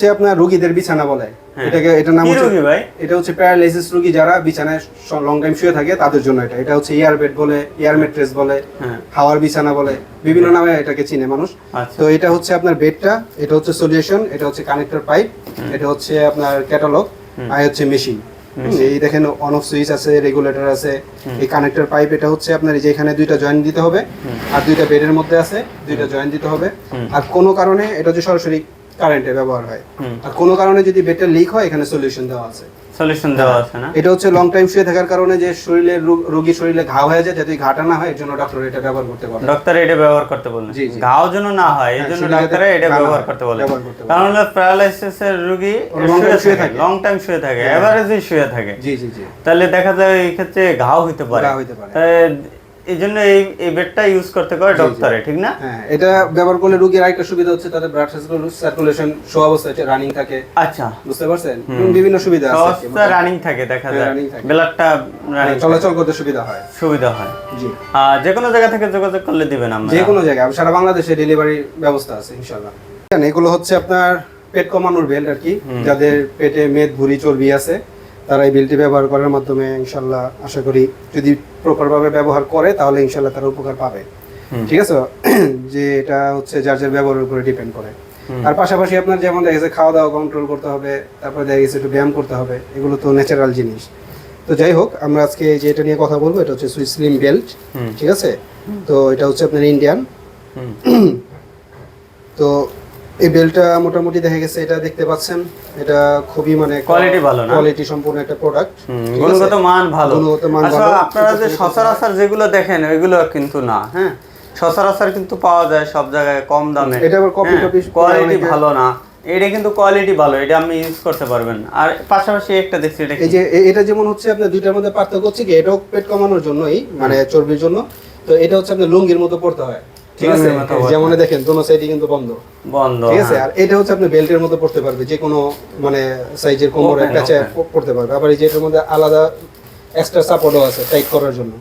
হচ্ছে আপনার রোগীদের বিছানা বলে। হ্যাঁ। এটাকে এটা নাম হচ্ছে ভাই? এটা হচ্ছে প্যারালাইসিস রোগী যারা বিছানায় লং টাইম শুয়ে থাকে তাদের জন্য এটা। এটা হচ্ছে এয়ার বেড বলে এয়ার ম্যাট্রেস বলে হ্যাঁ। হাওয়ার বিছানা বলে। বিভিন্ন নামে এটাকে চিনে মানুষ। আচ্ছা। তো এটা হচ্ছে আপনার বেডটা এটা হচ্ছে সলিউশন এটা হচ্ছে কানেক্টর পাইপ এটা হচ্ছে আপনার ক্যাটালগ আর হচ্ছে মেশিন এই দেখেন অন অফ সুইচ আছে রেগুলেটর আছে। এই কানেক্টর পাইপ এটা হচ্ছে আপনার যে এখানে দুইটা জয়েন্ট দিতে হবে আর দুইটা বেডের মধ্যে আছে দুইটা জয়েন্ট দিতে হবে। আর কোনো কারণে এটা হচ্ছে সরাসরি কারেন্টে ব্যবহার হয় আর কোনো কারণে যদি বেডটা লিক হয় এখানে সলিউশন দেওয়া আছে সলিউশন দেওয়া আছে না এটা হচ্ছে লং টাইম শুয়ে থাকার কারণে যে শরীরে রোগ- শরীরে ঘা হয়ে যায় যাতে ঘাটা না হয় এর জন্য ডক্টর এটা ব্যবহার করতে পারে ডক্টর এটা ব্যবহার করতে জি। ঘাও যেন না হয় হ্যাঁ, জন্য ডাক্তার এটা ব্যবহার করতে বলে বলে। কারণ হলো প্যারালাইসিস এর রোগী শুয়ে থাকে। লং টাইম শুয়ে থাকে হ্যাঁ। এভারেজে শুয়ে থাকে জি জি জি তাহলে দেখা যায় এই ক্ষেত্রে ঘাও হইতে পারে ঘা হইতে পারে। তাই এই জন্য এই এই বেডটা ইউজ করতে জি। ডক্টরে ঠিক না? হ্যাঁ এটা ব্যবহার করলে রোগীর আরেকটা সুবিধা হচ্ছে তাদের ব্লাড সার্কুলেশন শো অবস্থায় রানিং থাকে। আচ্ছা। বুঝতে পারছেন? বিভিন্ন সুবিধা আছে রানিং থাকে দেখা হ্যাঁ, যায় ব্লাডটা রানিং চলাচল করতে সুবিধা হয়। সুবিধা হয়। জি। আর যে কোনো জায়গা থেকে যোগাযোগ করলে দিবেন আমরা যে কোনো জায়গায় সারা বাংলাদেশে ডেলিভারি ব্যবস্থা আছে ইনশাল্লাহ এগুলো হচ্ছে আপনার পেট কমানোর বেল্ট আর কি। যাদের পেটে মেদ ভুঁড়ি চর্বি আছে তারা এই বিলটি ব্যবহার করার মাধ্যমে ইনশাল্লাহ আশা করি যদি প্রপার ভাবে ব্যবহার করে তাহলে ইনশাল্লাহ তারা উপকার পাবে। ঠিক আছে? যে এটা হচ্ছে যার যার ব্যবহারের উপরে ডিপেন্ড করে। আর পাশাপাশি আপনার যেমন দেখা গেছে খাওয়া দাওয়া কন্ট্রোল করতে হবে তারপরে দেখা গেছে একটু ব্যায়াম করতে হবে এগুলো তো ন্যাচারাল জিনিস। তো যাই হোক আমরা আজকে যে এটা নিয়ে কথা বলব এটা হচ্ছে সুইস স্লিম বেল্ট। ঠিক আছে? তো এটা হচ্ছে আপনার ইন্ডিয়ান তো এই বেলটা মোটামুটি দেখা গেছে এটা দেখতে পাচ্ছেন। এটা খুবই মানে Quality ভালো না? কোয়ালিটি সম্পূর্ণ একটা প্রোডাক্ট গুণগত মান ভালো। গুণগত মান আসলে ভালো। আপনারা যে সচরাচর যেগুলো দেখেন ওইগুলো কিন্তু না হ্যাঁ? সচরাচর কিন্তু পাওয়া যায় সব জায়গায় কম দামে। এটা আবার copy টপি কোয়ালিটি ভালো না। এটা কিন্তু কোয়ালিটি ভালো এটা আপনি ইউজ করতে পারবেন। আর পাশাপাশি একটা দেখছি এটা এই যে এটা যেমন হচ্ছে আপনার দুইটার মধ্যে পার্থক্য হচ্ছে কি এটাও পেট কমানোর জন্যই মানে চর্বির জন্য। তো এটা হচ্ছে আপনার লুঙ্গির মতো পড়তে হয়। ঠিক আছে পড়তে যেমন দেখেন দোনো কিন্তু বন্ধ। বন্ধ ঠিক আছে? হ্যাঁ। আর এটা হচ্ছে আপনি বেল্টের মধ্যে পড়তে পারবে যে কোনো মানে সাইজের কোমরের কাছে পড়তে পারবে। আবার এই যে এটার মধ্যে আলাদা এক্সট্রা সাপোর্টও আছে টাইট করার জন্য।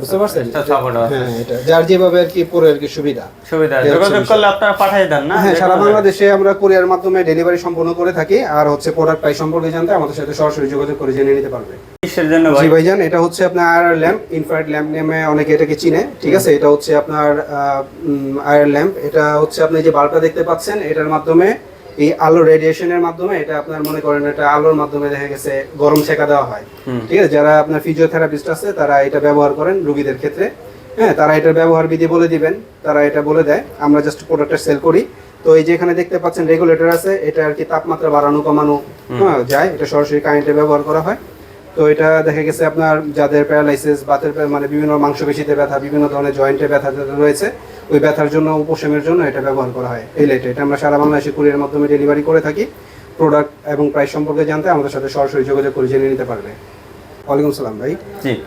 বুঝতে পারছেন? এটা support আছে। হ্যাঁ এটা। যার যেভাবে আর কি পরে আর কি সুবিধা। সুবিধা যোগাযোগ করলে আপনারা পাঠিয়ে দেন না? হ্যাঁ সারা বাংলাদেশে আমরা কুরিয়ার মাধ্যমে ডেলিভারি সম্পন্ন করে থাকি আর হচ্ছে প্রোডাক্ট প্রাইস সম্পর্কে জানতে আমাদের সাথে সরাসরি যোগাযোগ করে জেনে নিতে পারবে। জি ভাইজান এটা হচ্ছে আপনার আয়ার ল্যাম্প ইনফ্রারেড ল্যাম্প নামে অনেকে এটাকে চিনে ঠিক আছে? এটা হচ্ছে আপনার আয়ার ল্যাম্প এটা হচ্ছে আপনি যে বাল্বটা দেখতে পাচ্ছেন এটার মাধ্যমে এই আলো রেডিয়েশনের মাধ্যমে এটা আপনার মনে করেন এটা আলোর মাধ্যমে দেখা গেছে গরম ছেঁকা দেওয়া হয়। ঠিক আছে? যারা আপনার ফিজিওথেরাপিস্ট আছে তারা এটা ব্যবহার করেন রোগীদের ক্ষেত্রে। হ্যাঁ তারা এটার ব্যবহার বিধি বলে দিবেন তারা এটা বলে দেয়। আমরা জাস্ট প্রোডাক্টটা সেল করি। তো এই যে এখানে দেখতে পাচ্ছেন রেগুলেটর আছে এটা আর কি তাপমাত্রা বাড়ানো কমানো হ্যাঁ যায়। এটা সরাসরি কারেন্টে ব্যবহার করা হয়। তো এটা দেখা গেছে আপনার যাদের প্যারালাইসিস বাতের মানে বিভিন্ন মাংসপেশিতে ব্যথা বিভিন্ন ধরনের জয়েন্টে ব্যথা রয়েছে ওই ব্যথার জন্য উপশমের জন্য এটা ব্যবহার করা হয়। এই লাইটে এটা আমরা সারা বাংলাদেশে কুরিয়ার মাধ্যমে ডেলিভারি করে থাকি। প্রোডাক্ট এবং প্রাইস সম্পর্কে জানতে আমাদের সাথে সরাসরি যোগাযোগ করে জেনে নিতে পারবে। ওয়ালাইকুম সালাম ভাই।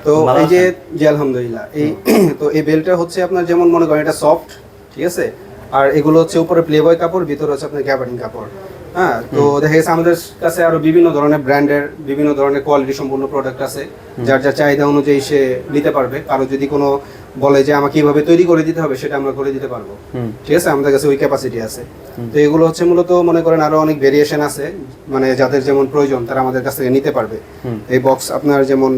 তো এই যে জি আলহামদুলিল্লাহ। এই তো এই বেলটা হচ্ছে আপনার যেমন মনে করেন এটা সফট ঠিক আছে? আর এগুলো হচ্ছে উপরে প্লেবয় কাপড় ভিতরে হচ্ছে আপনার গ্যাবারিং কাপড়। হ্যাঁ তো দেখা গেছে আমাদের কাছে আরও বিভিন্ন ধরনের ব্র্যান্ডের বিভিন্ন ধরনের কোয়ালিটি সম্পূর্ণ প্রোডাক্ট আছে। যার যার চাহিদা অনুযায়ী সে নিতে পারবে। কারও যদি কোনো বলে যে আমাকে এইভাবে তৈরি করে দিতে হবে সেটা আমরা করে দিতে পারব। ঠিক আছে? আমাদের কাছে ওই ক্যাপাসিটি আছে। তো এগুলো হচ্ছে মূলত মনে করেন আরও অনেক ভেরিয়েশন আছে মানে যাদের যেমন প্রয়োজন তারা আমাদের কাছ থেকে নিতে পারবে। এই বক্স আপনার যেমন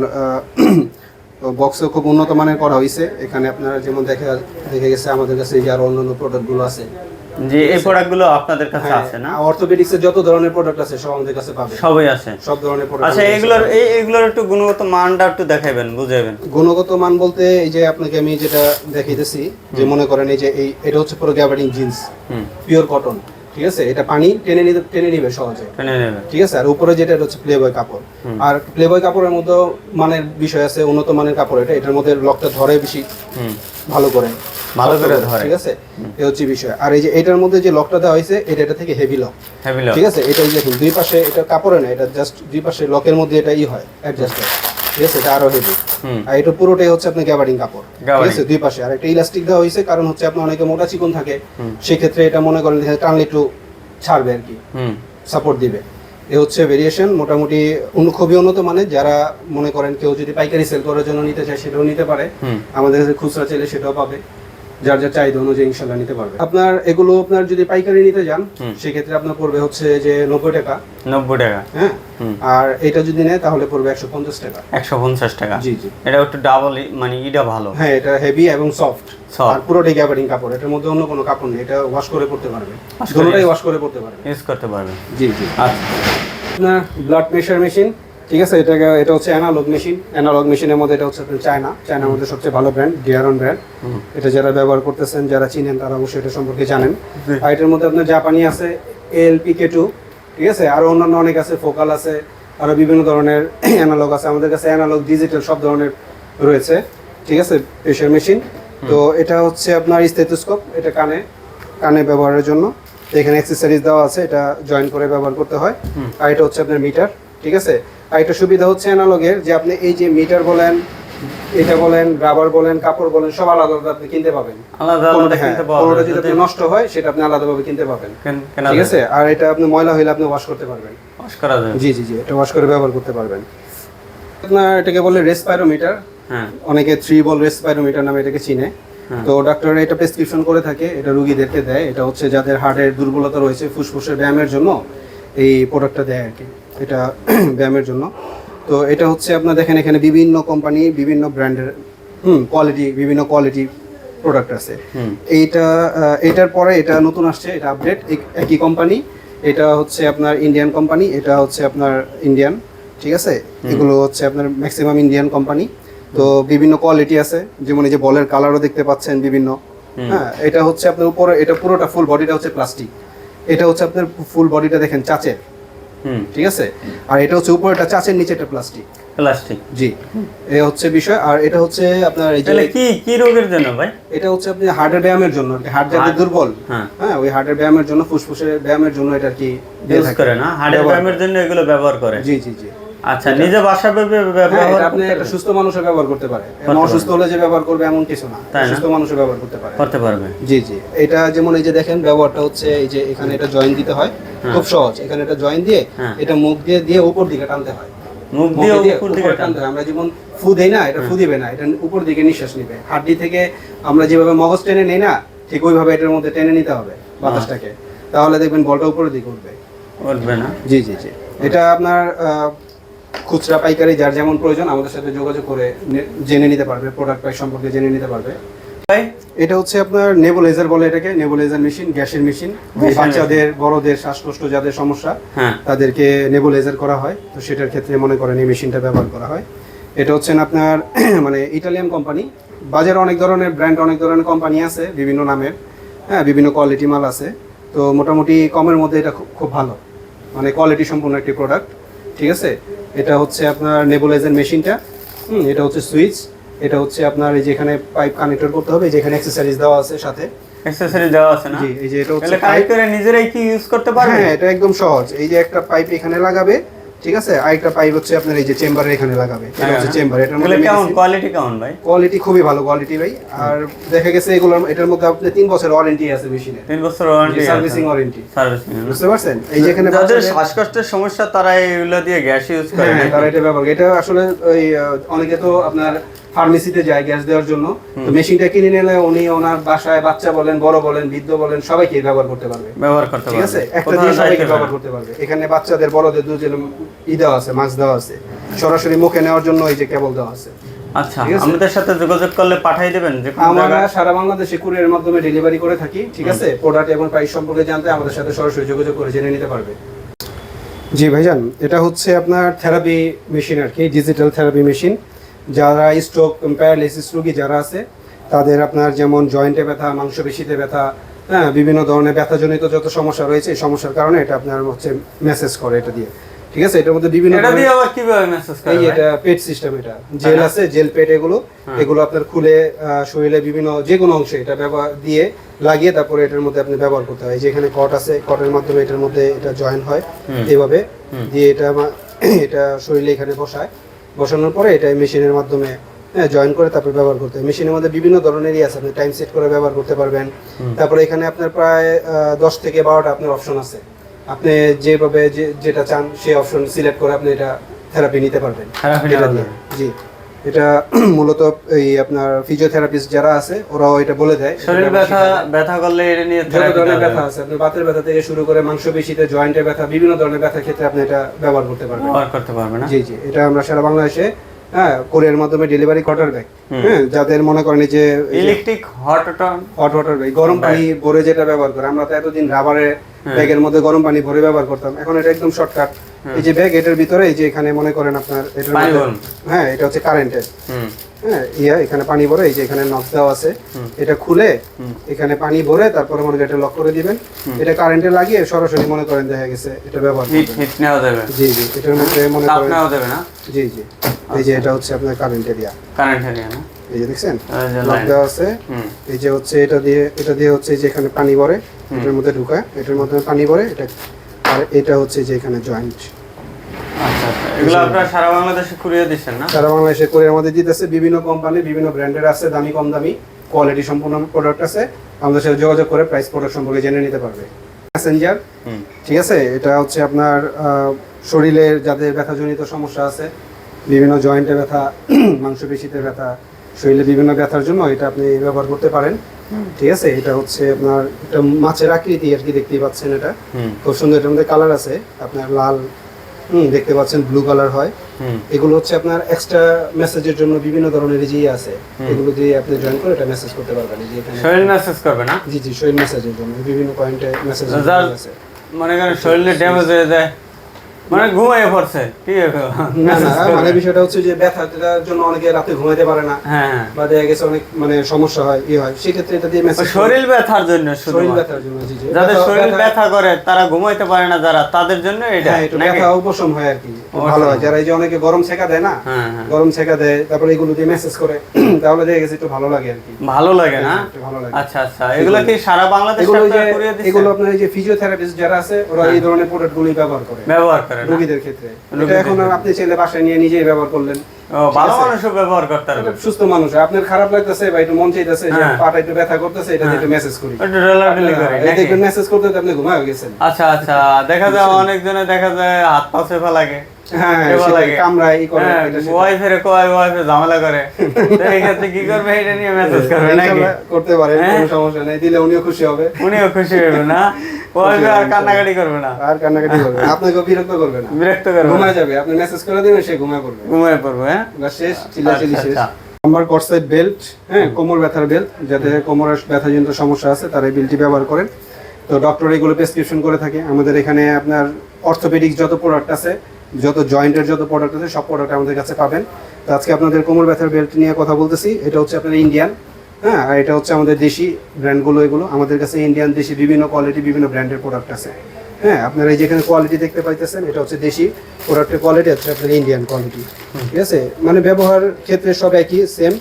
বক্সও খুব উন্নত মানের করা হয়েছে এখানে আপনার যেমন দেখা দেখে গেছে আমাদের কাছে যে আরও অন্যান্য প্রোডাক্টগুলো আছে। জি এই প্রোডাক্টগুলো আপনাদের কাছে হ্যাঁ, আছে না? অর্থোপেডিক্সের যত ধরনের প্রোডাক্ট আছে সব আমাদের কাছে পাবে সবই আছে। সব ধরনের প্রোডাক্ট আচ্ছা এগুলোর এই এগুলোর একটু গুণগত মানটা একটু দেখাইবেন বুঝাইবেন গুণগত মান বলতে এই যে আপনাকে আমি যেটা দেখাইতেছি যে মনে করেন এই যে এই এটা হচ্ছে পুরো গ্যাবার্ডিং জিন্স পিওর কটন ঠিক আছে? এটা পানি টেনে নিতে টেনে নিবে সহজে। টেনে ঠিক আছে? আর উপরে যেটা এটা হচ্ছে প্লেবয় কাপড়। আর প্লেবয় কাপড়ের মধ্যে মানের বিষয় আছে উন্নত মানের কাপড় এটা। এটার মধ্যে লকটা ধরে বেশি ভালো করে। ভালো করে ধরে। ঠিক আছে? এই হচ্ছে বিষয়। আর এই যে এটার মধ্যে যে লকটা দেওয়া হয়েছে এটা এটা থেকে হেভি লক হেভি লক ঠিক আছে? এটা এই দেখুন দুই পাশে এটা কাপড়ে না এটা জাস্ট দুই পাশে লকের মধ্যে এটা ই হয় অ্যাডজাস্ট হয়। ঠিক আছে? এটা আরও হেভি আর এটা পুরোটাই হচ্ছে আপনার গ্যাবারিং কাপড়। ঠিক আছে? দুই পাশে। আর একটা ইলাস্টিক দেওয়া হয়েছে কারণ হচ্ছে আপনার অনেকে মোটা চিকন থাকে। সেক্ষেত্রে এটা মনে করেন টানলে একটু ছাড়বে আর কি। হুম। সাপোর্ট দিবে। এ হচ্ছে ভেরিয়েশন মোটামুটি খুবই উন্নত মানে যারা মনে করেন কেউ যদি পাইকারি সেল করার জন্য নিতে চায় সেটাও নিতে পারে। আমাদের কাছে খুচরা চাইলে সেটাও পাবে। যার যার চাহিদা অনুযায়ী ইনশাল্লাহ নিতে পারবে। আপনার এগুলো আপনার যদি পাইকারি নিতে যান সেক্ষেত্রে আপনার পড়বে হচ্ছে যে নব্বই টাকা। নব্বই টাকা। হ্যাঁ? আর এটা যদি নেয় তাহলে পড়বে একশো পঞ্চাশ টাকা। একশো পঞ্চাশ টাকা। জি জি। এটা একটু ডাবল মানে ইটা ভালো। হ্যাঁ এটা হেভি এবং সফট। আর পুরোটাই গ্যাবারিং কাপড়। এটার মধ্যে অন্য কোনো কাপড় নেই। এটা ওয়াশ করে পড়তে পারবে। দুটোটাই ওয়াশ করে পড়তে পারবে। ইউজ করতে পারবে। জি জি। আচ্ছা। আপনার ব্লাড প্রেশার মেশিন ঠিক আছে এটা এটা হচ্ছে অ্যানালগ মেশিন অ্যানালগ মেশিনের মধ্যে এটা হচ্ছে চায়না চায়নার মধ্যে সবচেয়ে ভালো ব্র্যান্ড ডিয়ারন ব্র্যান্ড এটা যারা ব্যবহার করতেছেন যারা চিনেন তারা অবশ্যই এটা সম্পর্কে জানেন। আর এটার মধ্যে আপনার জাপানি আছে এলপি কে টু ঠিক আছে আরও অন্যান্য অনেক আছে ফোকাল আছে আরও বিভিন্ন ধরনের অ্যানালগ আছে। আমাদের কাছে অ্যানালগ ডিজিটাল সব ধরনের রয়েছে। ঠিক আছে প্রেশার মেশিন তো এটা হচ্ছে আপনার স্টেথোস্কোপ এটা কানে কানে ব্যবহারের জন্য। এখানে অ্যাক্সেসরিজ দেওয়া আছে এটা জয়েন করে ব্যবহার করতে হয়। আর এটা হচ্ছে আপনার মিটার ঠিক আছে আর এটা সুবিধা হচ্ছে অ্যানালগের যে আপনি এই যে মিটার বলেন এটা বলেন রাবার বলেন কাপড় বলেন সব আলাদা আলাদা আপনি কিনতে পাবেন। আলাদা আলাদা হ্যাঁ, কিনতে পাওয়া কোনোটা যদি যদি নষ্ট হয় সেটা আপনি আলাদাভাবে কিনতে পাবেন। ঠিক আছে? আর এটা আপনি ময়লা হইলে আপনি ওয়াশ করতে পারবেন। Wash করা যায়। জি জি জি এটা ওয়াশ করে ব্যবহার করতে পারবেন। আপনার এটাকে বলে রেসপাইরোমিটার হ্যাঁ। অনেকে থ্রি বল রেসপাইরোমিটার নামে এটাকে চিনে। হ্যাঁ। তো ডাক্তার এটা প্রেসক্রিপশন করে থাকে এটা রুগীদেরকে দেয়। এটা হচ্ছে যাদের হার্টের দুর্বলতা রয়েছে ফুসফুসের ব্যায়ামের জন্য এই প্রোডাক্টটা দেয় আর কি। এটা ব্যায়ামের জন্য। তো এটা হচ্ছে আপনার দেখেন এখানে বিভিন্ন কোম্পানি বিভিন্ন ব্র্যান্ডের হুম কোয়ালিটি বিভিন্ন কোয়ালিটি প্রোডাক্ট আছে। এইটা এটার পরে এটা নতুন আসছে এটা আপডেট একই কোম্পানি এটা হচ্ছে আপনার ইন্ডিয়ান কোম্পানি এটা হচ্ছে আপনার ইন্ডিয়ান ঠিক আছে? এগুলো হচ্ছে আপনার ম্যাক্সিমাম ইন্ডিয়ান কোম্পানি তো বিভিন্ন কোয়ালিটি আছে যেমন এই যে বলের কালারও দেখতে পাচ্ছেন বিভিন্ন। হ্যাঁ এটা হচ্ছে আপনার উপরে এটা পুরোটা ফুল বডিটা হচ্ছে প্লাস্টিক এটা হচ্ছে আপনার ফুল বডিটা দেখেন চাচের। ঠিক আছে? আর এটা হচ্ছে উপরেটা চাচের নিচেটা প্লাস্টিক প্লাস্টিক জি। এ হচ্ছে বিষয় আর এটা হচ্ছে আপনার এই যে কি কি রোগের জন্য ভাই? এটা হচ্ছে আপনি হার্টের ব্যায়ামের জন্য হার্ট যাতে দুর্বল। হ্যাঁ। হ্যাঁ ওই হার্টের ব্যায়ামের জন্য ফুসফুসের ব্যায়ামের জন্য এটা কি ইউজ করে না? হার্টের ব্যায়ামের জন্য এগুলো ব্যবহার করে। জি জি জি। আচ্ছা নিজে বাসা হ্যাঁ ব্যবহার আপনি একটা সুস্থ মানুষও ব্যবহার করতে পারে। অসুস্থ হলে যে ব্যবহার করবে এমন কিছু না। সুস্থ মানুষও ব্যবহার করতে পারে। করতে পারবে। জি জি। এটা যেমন এই যে দেখেন ব্যবহারটা হচ্ছে এই যে এখানে এটা জয়েন দিতে হয়। খুব সহজ। এখানে এটা জয়েন দিয়ে হ্যাঁ। এটা মুখ দিয়ে দিয়ে উপর দিকে টানতে হয়। মুখ দিয়ে উপর দিকে টানতে হয়। আমরা যেমন ফু দেই না এটা ফু দিবে না। এটা উপর দিকে নিঃশ্বাস নিবে। হাড্ডি থেকে আমরা যেভাবে মগজ টেনে নেই না ঠিক ওইভাবে এটার মধ্যে টেনে নিতে হবে বাতাসটাকে। তাহলে দেখবেন বলটা উপরের দিকে উঠবে। উঠবে না। জি জি জি। এটা আপনার খুচরা পাইকারি যার যেমন প্রয়োজন আমাদের সাথে যোগাযোগ করে জেনে নিতে পারবে প্রোডাক্ট প্রাইস সম্পর্কে জেনে নিতে পারবে। এটা হচ্ছে আপনার নেবুলাইজার বলে এটাকে নেবুলাইজার মেশিন গ্যাসের মেশিন বাচ্চাদের বড়দের শ্বাসকষ্ট যাদের সমস্যা হ্যাঁ। তাদেরকে নেবুলাইজার করা হয়। তো সেটার ক্ষেত্রে মনে করেন এই মেশিনটা ব্যবহার করা হয়। এটা হচ্ছেন আপনার মানে ইটালিয়ান কোম্পানি বাজারে অনেক ধরনের ব্র্যান্ড অনেক ধরনের কোম্পানি আছে বিভিন্ন নামের। হ্যাঁ বিভিন্ন কোয়ালিটি মাল আছে। তো মোটামুটি কমের মধ্যে এটা খুব খুব ভালো। মানে কোয়ালিটি সম্পূর্ণ একটি প্রোডাক্ট ঠিক আছে? এটা হচ্ছে আপনার নেবুলাইজার মেশিনটা। হুম এটা হচ্ছে সুইচ। এটা হচ্ছে আপনার এই যেখানে পাইপ কানেক্টর করতে হবে যেখানে অ্যাক্সেসরিজ দেওয়া আছে সাথে। অ্যাক্সেসরি দেওয়া আছে না? জি এই যে এটা হচ্ছে পাইপ করে নিজেরাই কি ইউজ করতে পারবে? হ্যাঁ এটা একদম সহজ। এই যে একটা পাইপ এখানে লাগাবে ঠিক আছে? আরেকটা পাইপ হচ্ছে আপনার এই যে চেম্বারে এখানে লাগাবে। এটা হচ্ছে চেম্বার এটার তাহলে মধ্যে কেমন? কোয়ালিটি কেমন ভাই? কোয়ালিটি খুবই ভালো কোয়ালিটি ভাই। আর দেখা গেছে এগুলোর এটার মধ্যে আপনি তিন বছর ওয়ারেন্টি আছে মেশিনে তিন বছর ওয়ারেন্টি সার্ভিসিং ওয়ারেন্টি সার্ভিসিং বুঝতে পারছেন? এই যে এখানে যাদের শ্বাসকষ্টের সমস্যা তারা এইগুলো দিয়ে গ্যাস ইউজ করে। হ্যাঁ, তারা এটা ব্যবহার এটা আসলে ওই অনেকে তো আপনার ফার্মেসিতে যায় গ্যাস দেওয়ার জন্য। তো মেশিনটা কিনে নিলে উনি ওনার বাসায় বাচ্চা বলেন বড় বলেন বৃদ্ধ বলেন সবাইকে ব্যবহার করতে পারবে। ব্যবহার করতে পারবে। ঠিক আছে? একটা দিয়ে সবাইকে ব্যবহার করতে পারবে। এখানে বাচ্চাদের বড়দের দুজন ই দেওয়া আছে মাছ দেওয়া আছে। সরাসরি মুখে নেওয়ার জন্য এই যে কেবল দেওয়া আছে। আচ্ছা আমাদের সাথে যোগাযোগ করলে পাঠিয়ে দেবেন যে আমরা সারা বাংলাদেশে কুরিয়ারের মাধ্যমে ডেলিভারি করে থাকি ঠিক আছে? প্রোডাক্ট এবং প্রাইস সম্পর্কে জানতে আমাদের সাথে সরাসরি যোগাযোগ করে জেনে নিতে পারবে। জি ভাইজান এটা হচ্ছে আপনার থেরাপি মেশিন আর কি ডিজিটাল থেরাপি মেশিন যারা স্ট্রোক প্যারালাইসিস রোগী যারা আছে তাদের আপনার যেমন জয়েন্টে ব্যথা মাংসপেশিতে ব্যথা হ্যাঁ বিভিন্ন ধরনের ব্যথাজনিত যত সমস্যা রয়েছে এই সমস্যার কারণে এটা আপনার হচ্ছে মেসেজ করে এটা দিয়ে। ঠিক আছে? এটার মধ্যে বিভিন্ন এটা দিয়ে আবার কীভাবে মেসেজ করে ভাই? এটা পেট সিস্টেম এটা। জেল আছে জেল পেট এগুলো। এগুলো আপনার খুলে শরীরে বিভিন্ন যে কোনো অংশে এটা ব্যবহার দিয়ে লাগিয়ে তারপরে এটার মধ্যে আপনি ব্যবহার করতে হয়। যেখানে কট আছে কটের মাধ্যমে এটার মধ্যে এটা জয়েন হয়। এইভাবে। দিয়ে এটা এটা শরীরে এখানে বসায়। বসানোর পরে এটা মেশিনের মাধ্যমে হ্যাঁ জয়েন করে তারপরে ব্যবহার করতে হয়। মেশিনের মধ্যে বিভিন্ন ধরনেরই আছে। আপনি টাইম সেট করে ব্যবহার করতে পারবেন। তারপরে এখানে আপনার প্রায় দশ থেকে বারোটা আপনার অপশন আছে। আপনি যেভাবে যেটা চান সেই অপশন সিলেক্ট করে আপনি এটা থেরাপি নিতে পারবেন। জি। এটা মূলত এই আপনার ফিজিওথেরাপিস্ট যারা আছে ওরাও এটা বলে দেয়। শরীর ব্যথা ব্যথা করলে এটা নিয়ে therapy ধরনের ব্যথা আছে আপনার বাতের ব্যথা থেকে শুরু করে মাংসপেশিতে জয়েন্টের ব্যথা বিভিন্ন ধরনের ব্যথার ক্ষেত্রে আপনি এটা ব্যবহার করতে পারবেন। ব্যবহার করতে পারবে না? জি জি। এটা আমরা সারা বাংলাদেশে হ্যাঁ কোরিয়ার মাধ্যমে ডেলিভারি কোয়ার্টার ব্যাগ হ্যাঁ যাদের মনে করেন যে electric hot hot water bag গরম পানি ভরে যেটা ব্যবহার করে। আমরা তো এতদিন রাবারের ব্যাগের মধ্যে গরম পানি ভরে ব্যবহার করতাম। এখন এটা একদম শর্টকাট এই যে ব্যাগ এটার ভিতরে এই যে এখানে মনে করেন আপনার এটার হ্যাঁ এটা হচ্ছে কারেন্টের। হ্যাঁ ইয়া এখানে পানি ভরে এই যে এখানে নক দেওয়া আছে। এটা খুলে এখানে পানি ভরে তারপরে মনে করেন এটা লক করে দিবেন। এটা কারেন্টে লাগিয়ে সরাসরি মনে করেন দেখা গেছে এটা ব্যবহার হিট হিট নেওয়া যাবে। জি জি এটার মধ্যে মনে করেন নেওয়া যাবে না? জি জি। এই যে এটা হচ্ছে আপনার কারেন্ট এরিয়া কারেন্ট এরিয়া না? এই যে দেখছেন? এই যে লক। দেওয়া আছে। এই যে হচ্ছে এটা দিয়ে এটা দিয়ে হচ্ছে যে এখানে পানি ভরে এটার মধ্যে ঢুকায় এটার মধ্যে পানি ভরে এটা আর এটা হচ্ছে যে এখানে জয়েন্ট আচ্ছা আচ্ছা। এগুলো আপনারা সারা বাংলাদেশে কুড়িয়ে দিচ্ছেন না? সারা বাংলাদেশে করে আমাদের দিতেছে। বিভিন্ন কোম্পানি বিভিন্ন ব্র্যান্ডের আছে দামি কম দামি। কোয়ালিটি সম্পূর্ণ প্রোডাক্ট আছে। আমাদের সাথে যোগাযোগ করে প্রাইস প্রোডাক্ট সম্পর্কে জেনে নিতে পারবে। প্যাসেঞ্জার ঠিক আছে? এটা হচ্ছে আপনার শরীরের যাদের ব্যথাজনিত সমস্যা আছে বিভিন্ন জয়েন্টে ব্যথা মাংসপেশিতে ব্যথা শরীরে বিভিন্ন ব্যথার জন্য এটা আপনি ব্যবহার করতে পারেন। ঠিক আছে এটা হচ্ছে আপনার একটা মাছের আকৃতি আর কি দেখতেই পাচ্ছেন এটা। খুব সুন্দর এটার মধ্যে কালার আছে। আপনার লাল হুম দেখতে পাচ্ছেন ব্লু কালার হয়। এগুলো হচ্ছে আপনার এক্সট্রা মেসেজের জন্য বিভিন্ন ধরনের যে ইয়ে আছে এগুলো দিয়ে আপনি জয়েন করে এটা মেসেজ করতে পারবেন। এই যে এখানে শরীর মেসেজ করবে না? জি জি শরীর মেসেজের জন্য। বিভিন্ন পয়েন্টে মেসেজ আছে। মনে করেন শরীরে ড্যামেজ হয়ে যায়। মানে ঘুমাইয়ে পড়ছে ঠিক আছে? না না মানে বিষয়টা হচ্ছে যে ব্যথাটার জন্য অনেকে রাতে ঘুমাইতে পারে না। হ্যাঁ হ্যাঁ। বা দেখা গেছে অনেক মানে সমস্যা হয় ই হয়। সেক্ষেত্রে এটা দিয়ে মেসেজ শরীর ব্যথার জন্য শুধু শরীর ব্যথার জন্য জি জি। যাদের শরীর ব্যথা- করে তারা ঘুমাইতে পারে না যারা তাদের জন্য এটা হ্যাঁ ব্যথা উপশম হয় আর কি ভালো হয়। হয়। যারা এই যে অনেকে গরম ছেকা দেয় না হ্যাঁ হ্যাঁ। গরম ছেকা দেয় তারপরে এগুলো দিয়ে মেসেজ করে তাহলে দেখা গেছে একটু ভালো লাগে আর কি। ভালো লাগে না? ভালো লাগে। আচ্ছা আচ্ছা। এগুলো কি সারা বাংলাদেশে এগুলো আপনারা এই যে ফিজিওথেরাপিস্ট যারা আছে ওরা এই ধরনের প্রোডাক্ট গুলি ব্যবহার করে। ব্যবহার করে। না? রোগীদের ক্ষেত্রে। এখন আপনি ছেলে বাসায় নিয়ে নিজেই ব্যবহার করলেন। ভালো মানুষও ব্যবহার করতে পারবে। সুস্থ মানুষ। আপনার খারাপ লাগতেছে বা একটু মন চাইতেছে হ্যাঁ। পাটা একটু ব্যথা করতেছে এটা একটু মেসেজ করি। একটু করে মেসেজ করতে আপনি ঘুমায় গেছেন। আচ্ছা আচ্ছা। দেখা যায় অনেক অনেকজনে দেখা যায় হাত পা চেপা লাগে। হ্যাঁ কামড়ায় ই করে হ্যাঁ, এটা কয় ওয়াইফে ঝামেলা করে? এই ক্ষেত্রে কি করবে? এটা নিয়ে মেসেজ করবে নাকি? করতে পারেন হ্যাঁ। কোনো সমস্যা নেই। দিলে উনিও খুশি হবে। উনিও খুশি হবে না? ওয়াইফে আর কান্নাকাটি করবে না? আর কান্নাকাটি করবে না। আপনাকেও বিরক্ত করবে না। বিরক্ত করবে ঘুমায় যাবে। আপনি মেসেজ করে দিবেন সে ঘুমায় পড়বে। ঘুমিয়ে পড়বে হ্যাঁ? শেষ চিল্লাচিল্লি আচ্ছা, শেষ। আচ্ছা। আমার কটসাইড বেল্ট হ্যাঁ কোমর ব্যথার বেল্ট যাতে কোমরের ব্যথাজনিত সমস্যা আছে তারা এই বেল্টটি ব্যবহার করেন। তো ডক্টর এগুলো প্রেসক্রিপশন করে থাকে। আমাদের এখানে আপনার অর্থোপেডিক্স যত প্রোডাক্ট আছে যত জয়েন্টের যত প্রোডাক্ট আছে সব প্রোডাক্ট আমাদের কাছে পাবেন। তো আজকে আপনাদের কোমর ব্যথার বেল্ট নিয়ে কথা বলতেছি। এটা হচ্ছে আপনার ইন্ডিয়ান হ্যাঁ? আর এটা হচ্ছে আমাদের দেশি ব্র্যান্ডগুলো এগুলো। আমাদের কাছে ইন্ডিয়ান দেশি বিভিন্ন কোয়ালিটি বিভিন্ন ব্র্যান্ডের প্রোডাক্ট আছে। হ্যাঁ আপনারা এই যেখানে কোয়ালিটি দেখতে পাইতেছেন এটা হচ্ছে দেশি প্রোডাক্টের কোয়ালিটি হচ্ছে আপনার ইন্ডিয়ান কোয়ালিটি ঠিক আছে? মানে ব্যবহার ক্ষেত্রে সব একই সেম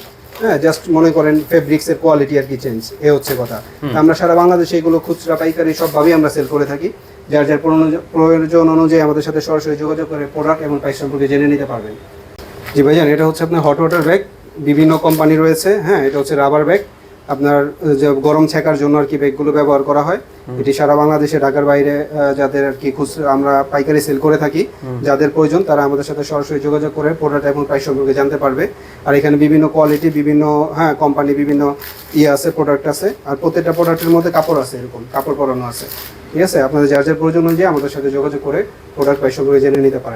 হ্যাঁ? জাস্ট মনে করেন ফেব্রিক্স এর কোয়ালিটি আর কি চেঞ্জ এ হচ্ছে কথা। তা আমরা সারা বাংলাদেশে এগুলো খুচরা পাইকারি সবভাবেই আমরা সেল করে থাকি। যার যার প্রয়োজন- অনুযায়ী আমাদের সাথে সরাসরি যোগাযোগ করে প্রোডাক্ট এবং প্রাইস সম্পর্কে জেনে নিতে পারবেন। জি ভাইজান, এটা হচ্ছে আপনার হট ওয়াটার ব্যাগ বিভিন্ন কোম্পানি রয়েছে হ্যাঁ এটা হচ্ছে রাবার ব্যাগ আপনার যে গরম ছেঁকার জন্য আর কি ব্যাগগুলো ব্যবহার করা হয়। এটি সারা বাংলাদেশে ঢাকার বাইরে যাদের আর কি খুচরা আমরা পাইকারি সেল করে থাকি যাদের প্রয়োজন তারা আমাদের সাথে সরাসরি যোগাযোগ করে প্রোডাক্ট এবং প্রাইস সম্পর্কে জানতে পারবে। আর এখানে বিভিন্ন কোয়ালিটি বিভিন্ন হ্যাঁ কোম্পানি বিভিন্ন ইয়ে আছে প্রোডাক্ট আছে। আর প্রত্যেকটা প্রোডাক্টের মধ্যে কাপড় আছে এরকম কাপড় পরানো আছে। ঠিক আছে? আপনাদের যার যার প্রয়োজন অনুযায়ী আমাদের সাথে যোগাযোগ করে প্রোডাক্ট প্রাইস সম্পর্কে জেনে নিতে পারেন।